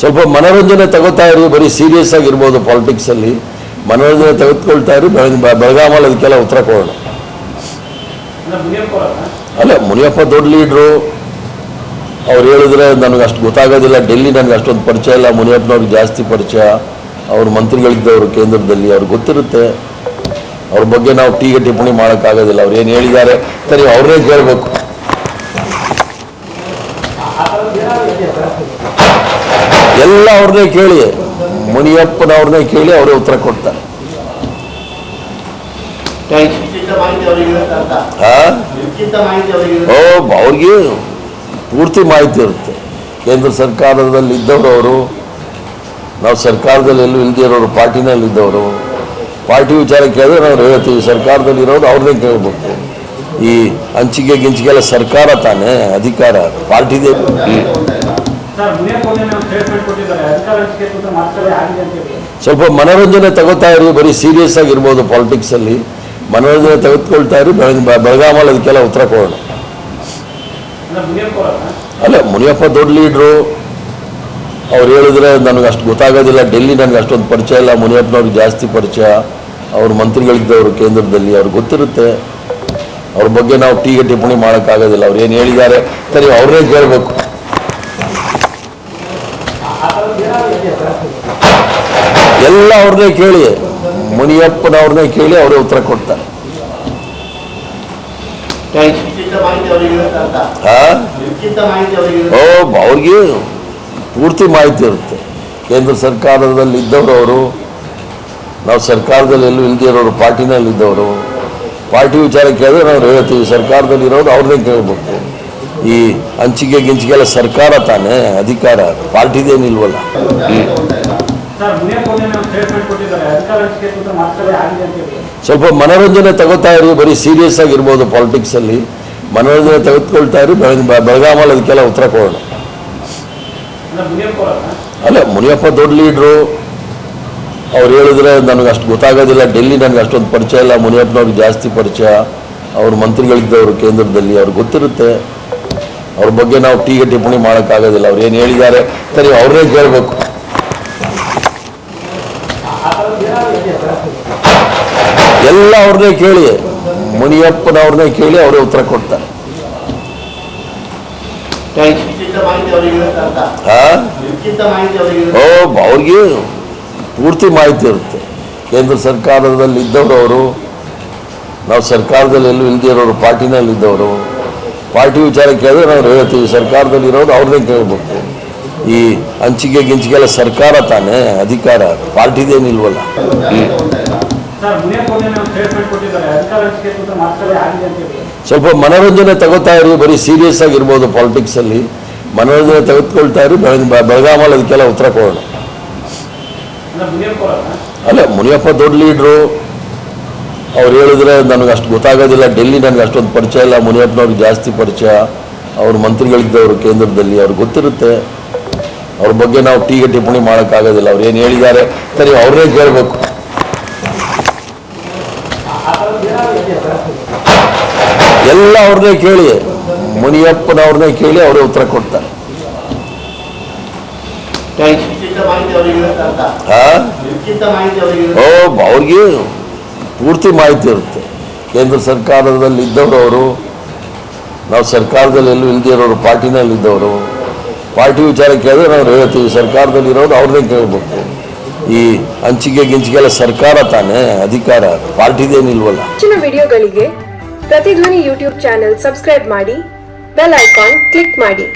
ಸ್ವಲ್ಪ ಮನೋರಂಜನೆ ತಗೋತಾ ಇರಿ, ಬರೀ ಸೀರಿಯಸ್ ಆಗಿರ್ಬೋದು ಪಾಲಿಟಿಕ್ಸಲ್ಲಿ ಮನೋರಂಜನೆ ತೆಗೆದುಕೊಳ್ತಾ ಇರಿ ಬೆಳಗಾಮಲ್ಲಿ ಅದಕ್ಕೆಲ್ಲ ಉತ್ತರ ಕೊಡೋಣ. ಅಲ್ಲ, ಮುನಿಯಪ್ಪ ದೊಡ್ಡ ಲೀಡ್ರು ಅವ್ರು ಹೇಳಿದ್ರೆ ನನಗೆ ಅಷ್ಟು ಗೊತ್ತಾಗೋದಿಲ್ಲ, ಡೆಲ್ಲಿ ನನಗೆ ಅಷ್ಟೊಂದು ಪರಿಚಯ ಇಲ್ಲ, ಮುನಿಯಪ್ಪನವ್ರಿಗೆ ಜಾಸ್ತಿ ಪರಿಚಯ. ಅವ್ರ ಮಂತ್ರಿಗಳಿದ್ದವರು ಕೇಂದ್ರದಲ್ಲಿ ಅವ್ರಿಗೆ ಗೊತ್ತಿರುತ್ತೆ. ಅವ್ರ ಬಗ್ಗೆ ನಾವು ಟೀಗೆ ಟಿಪ್ಪಣಿ ಮಾಡೋಕ್ಕಾಗೋದಿಲ್ಲ ಅವ್ರು ಏನು ಹೇಳಿದ್ದಾರೆ. ಸರಿ, ಅವ್ರನ್ನೇ ಕೇಳಬೇಕು. ಎಲ್ಲ ಅವ್ರನ್ನೇ ಕೇಳಿ ಮುನಿಯಪ್ಪನವ್ರನ್ನೇ ಕೇಳಿ ಅವರೇ ಉತ್ತರ ಕೊಡ್ತಾರೆ. ನಿಶ್ಚಿತ ಮಾಹಿತಿ ಅವರಿಗೆ ಇರುತ್ತೆ ಅಂತ? ಹಾಂ? ಮಾಹಿತಿ ಅವರಿಗೆ ಓ ಅವ್ರಿಗೆ ಪೂರ್ತಿ ಮಾಹಿತಿ ಇರುತ್ತೆ. ಕೇಂದ್ರ ಸರ್ಕಾರದಲ್ಲಿ ಇದ್ದವರು ಅವರು ನಾವು ಸರ್ಕಾರದಲ್ಲಿ ಎಲ್ಲೂ ಇಲ್ಲದೆ ಇರೋರು ಪಾರ್ಟಿನಲ್ಲಿ ಇದ್ದವರು ಪಾರ್ಟಿ ವಿಚಾರ ಕೇಳಿದ್ರೆ ನಾವು ಹೇಳ್ತೀವಿ ಸರ್ಕಾರದಲ್ಲಿ ಇರೋದು ಅವ್ರನ್ನೇ ಕೇಳಬೇಕು ಈ ಹಂಚಿಕೆ ಗಿಂಚಿಗೆಲ್ಲ ಸರ್ಕಾರ ತಾನೇ ಅಧಿಕಾರ ಪಾರ್ಟಿದೆ. ಸ್ವಲ್ಪ ಮನೋರಂಜನೆ ತಗೋತಾ ಇರಿ ಬರೀ ಸೀರಿಯಸ್ ಆಗಿರ್ಬೋದು ಪಾಲಿಟಿಕ್ಸಲ್ಲಿ ಮನೋರಂಜನೆ ತೆಗೆದುಕೊಳ್ತಾ ಇರಿ ಬೆಳಗ್ಗೆ ಬೆಳಗಾಮಲ್ಲಿ ಅದಕ್ಕೆಲ್ಲ ಉತ್ತರ ಕೊಡೋಣ. ಅಲ್ಲ ಮುನಿಯಪ್ಪ ದೊಡ್ಡ ಲೀಡ್ರು ಅವ್ರು ಹೇಳಿದ್ರೆ ನನಗೆ ಅಷ್ಟು ಗೊತ್ತಾಗೋದಿಲ್ಲ. ಡೆಲ್ಲಿ ನನಗೆ ಅಷ್ಟೊಂದು ಪರಿಚಯ ಇಲ್ಲ. ಮುನಿಯಪ್ಪನವ್ರಿಗೆ ಜಾಸ್ತಿ ಪರಿಚಯ. ಅವ್ರ ಮಂತ್ರಿಗಳಿದ್ದವರು ಕೇಂದ್ರದಲ್ಲಿ. ಅವ್ರಿಗೆ ಗೊತ್ತಿರುತ್ತೆ. ಅವ್ರ ಬಗ್ಗೆ ನಾವು ಟೀಗೆ ಟಿಪ್ಪಣಿ ಮಾಡೋಕ್ಕಾಗೋದಿಲ್ಲ. ಅವ್ರು ಏನು ಹೇಳಿದ್ದಾರೆ? ಸರಿ ಅವರೇ ಕೇಳಬೇಕು. ಎಲ್ಲ ಅವ್ರನ್ನೇ ಕೇಳಿ. ಮುನಿಯಪ್ಪನವ್ರನ್ನೇ ಕೇಳಿ ಅವರೇ ಉತ್ತರ ಕೊಡ್ತಾರೆ. ನಿಶ್ಚಿತ ಮಾಹಿತಿ ಅವರಿಗೆ ಇರುತ್ತೆ ಅಂತ? ಹಾಂ ಮಾಹಿತಿ ಅವರಿಗೆ ಓ ಅವ್ರಿಗೆ ಪೂರ್ತಿ ಮಾಹಿತಿ ಇರುತ್ತೆ. ಕೇಂದ್ರ ಸರ್ಕಾರದಲ್ಲಿ ಇದ್ದವರು ಅವರು ನಾವು ಸರ್ಕಾರದಲ್ಲಿ ಎಲ್ಲೂ ಇಲ್ದಿರೋರು ಇರೋರು ಪಾರ್ಟಿನಲ್ಲಿ ಇದ್ದವರು ಪಾರ್ಟಿ ವಿಚಾರ ಕೇಳಿದ್ರೆ ನಾವು ಹೇಳ್ತೀವಿ ಸರ್ಕಾರದಲ್ಲಿ ಇರೋದು ಅವ್ರನ್ನೇ ಕೇಳಬೇಕು. ಈ ಹಂಚಿಕೆ ಗಿಂಚಿಗೆಲ್ಲ ಸರ್ಕಾರ ತಾನೇ ಅಧಿಕಾರ ಪಾರ್ಟಿದೇನಿಲ್ವಲ್ಲ ಸ್ವಲ್ಪ ಮನೋರಂಜನೆ ತಗೋತಾ ಇರಿ ಬರೀ ಸೀರಿಯಸ್ ಆಗಿರ್ಬೋದು ಪಾಲಿಟಿಕ್ಸಲ್ಲಿ ಮನೋರಂಜನೆ ತೆಗೆದುಕೊಳ್ತಾ ಇರಿ ಬೆಳಗಾವಲ್ಲಿ ಬೆಳಗಾಮಲ್ಲಿ ಅದಕ್ಕೆಲ್ಲ ಉತ್ತರ ಕೊಡೋಣ. ಅಲ್ಲ ಮುನಿಯಪ್ಪ ದೊಡ್ಡ ಲೀಡ್ರು ಅವ್ರು ಹೇಳಿದ್ರೆ ನನಗೆ ಅಷ್ಟು ಗೊತ್ತಾಗೋದಿಲ್ಲ. ಡೆಲ್ಲಿ ನನಗೆ ಅಷ್ಟೊಂದು ಪರಿಚಯ ಇಲ್ಲ. ಮುನಿಯಪ್ಪನವ್ರಿಗೆ ಜಾಸ್ತಿ ಪರಿಚಯ. ಅವ್ರ ಮಂತ್ರಿಗಳಿದ್ದವರು ಕೇಂದ್ರದಲ್ಲಿ ಅವ್ರಿಗೆ ಗೊತ್ತಿರುತ್ತೆ. ಅವ್ರ ಬಗ್ಗೆ ನಾವು ಟೀಗೆ ಟಿಪ್ಪಣಿ ಮಾಡೋಕ್ಕಾಗೋದಿಲ್ಲ. ಅವ್ರು ಏನು ಹೇಳಿದ್ದಾರೆ? ಸರಿ ಅವ್ರನ್ನೇ ಕೇಳಬೇಕು. ಎಲ್ಲ ಅವ್ರನ್ನೇ ಕೇಳಿ. ಮುನಿಯಪ್ಪನವ್ರನ್ನೇ ಕೇಳಿ ಅವರೇ ಉತ್ತರ ಕೊಡ್ತಾರೆ. ಓ ಅವ್ರಿಗೆ ಪೂರ್ತಿ ಮಾಹಿತಿ ಇರುತ್ತೆ. ಕೇಂದ್ರ ಸರ್ಕಾರದಲ್ಲಿ ಇದ್ದವರು ಅವರು ನಾವು ಸರ್ಕಾರದಲ್ಲಿ ಎಲ್ಲೂ ಇಲ್ಲದೇ ಇರೋರು ಪಾರ್ಟಿನಲ್ಲಿ ಇದ್ದವರು ಪಾರ್ಟಿ ವಿಚಾರ ಕೇಳಿದ್ರೆ ನಾವು ಹೇಳ್ತೀವಿ ಸರ್ಕಾರದಲ್ಲಿ ಇರೋದು ಅವ್ರದೇ ಕೇಳಬೇಕು. ಈ ಹಂಚಿಕೆ ಗಿಂಚಿಗೆಲ್ಲ ಸರ್ಕಾರ ತಾನೇ ಅಧಿಕಾರ ಪಾರ್ಟಿದೇನಿಲ್ವಲ್ಲ ಸ್ವಲ್ಪ ಮನೋರಂಜನೆ ತಗೋತಾ ಇರಿ ಬರೀ ಸೀರಿಯಸ್ ಆಗಿರ್ಬೋದು ಪಾಲಿಟಿಕ್ಸಲ್ಲಿ ಮನೋರಂಜನೆ ತೆಗೆದುಕೊಳ್ತಾ ಇರಿ ಬೆಳಗಾಮಲ್ಲಿ ಅದಕ್ಕೆಲ್ಲ ಉತ್ತರ ಕೊಡೋಣ. ಅಲ್ಲ ಮುನಿಯಪ್ಪ ದೊಡ್ಡ ಲೀಡ್ರು ಅವ್ರು ಹೇಳಿದ್ರೆ ನನಗೆ ಅಷ್ಟು ಗೊತ್ತಾಗೋದಿಲ್ಲ. ಡೆಲ್ಲಿ ನನಗೆ ಅಷ್ಟೊಂದು ಪರಿಚಯ ಇಲ್ಲ. ಮುನಿಯಪ್ಪನವ್ರಿಗೆ ಜಾಸ್ತಿ ಪರಿಚಯ. ಅವ್ರ ಮಂತ್ರಿಗಳಿದ್ದವರು ಕೇಂದ್ರದಲ್ಲಿ ಅವ್ರಿಗೆ ಗೊತ್ತಿರುತ್ತೆ. ಅವ್ರ ಬಗ್ಗೆ ನಾವು ಟೀಗೆ ಟಿಪ್ಪಣಿ ಮಾಡೋಕ್ಕಾಗೋದಿಲ್ಲ. ಅವ್ರು ಏನು ಹೇಳಿದ್ದಾರೆ? ಸರಿ ಅವ್ರನ್ನೇ ಕೇಳಬೇಕು. ಎಲ್ಲ ಅವ್ರನ್ನೇ ಕೇಳಿ. ಮುನಿಯಪ್ಪನವ್ರನ್ನೇ ಕೇಳಿ ಅವರೇ ಉತ್ತರ ಕೊಡ್ತಾರೆ. ನಿಶ್ಚಿತ ಮಾಹಿತಿ ಅವರಿಗೆ ಇರುತ್ತೆ ಅಂತ? ಹಾಂ? ನಿಶ್ಚಿತ ಮಾಹಿತಿ ಅವರಿಗೆ ಓ ಅವ್ರಿಗೆ ಪೂರ್ತಿ ಮಾಹಿತಿ ಇರುತ್ತೆ. ಕೇಂದ್ರ ಸರ್ಕಾರದಲ್ಲಿ ಇದ್ದವರು ಅವರು ನಾವು ಸರ್ಕಾರದಲ್ಲಿ ಎಲ್ಲೂ ಇಲ್ಲದೆ ಇರೋರು ಪಾರ್ಟಿನಲ್ಲಿ ಇದ್ದವರು ಪಾರ್ಟಿ ವಿಚಾರ ಕೇಳಿದ್ರೆ ನಾವು ಹೇಳ್ತೀವಿ ಸರ್ಕಾರದಲ್ಲಿ ಇರೋದು ಅವ್ರದೇ ಕೇಳಬೇಕು. ಈ ಹಂಚಿಕೆ ಗಿಂಚಿಗೆಲ್ಲ ಸರ್ಕಾರ ತಾನೇ ಅಧಿಕಾರ ಪಾರ್ಟಿದೇನಿಲ್ವಲ್ಲ ಹೆಚ್ಚಿನ ವಿಡಿಯೋಗಳಿಗೆ ಪ್ರತಿಧ್ವನಿ ಯೂಟ್ಯೂಬ್ ಚಾನೆಲ್ ಸಬ್ಸ್ಕ್ರೈಬ್ ಮಾಡಿ ಬೆಲ್ ಐಕಾನ್ ಕ್ಲಿಕ್ ಮಾಡಿ.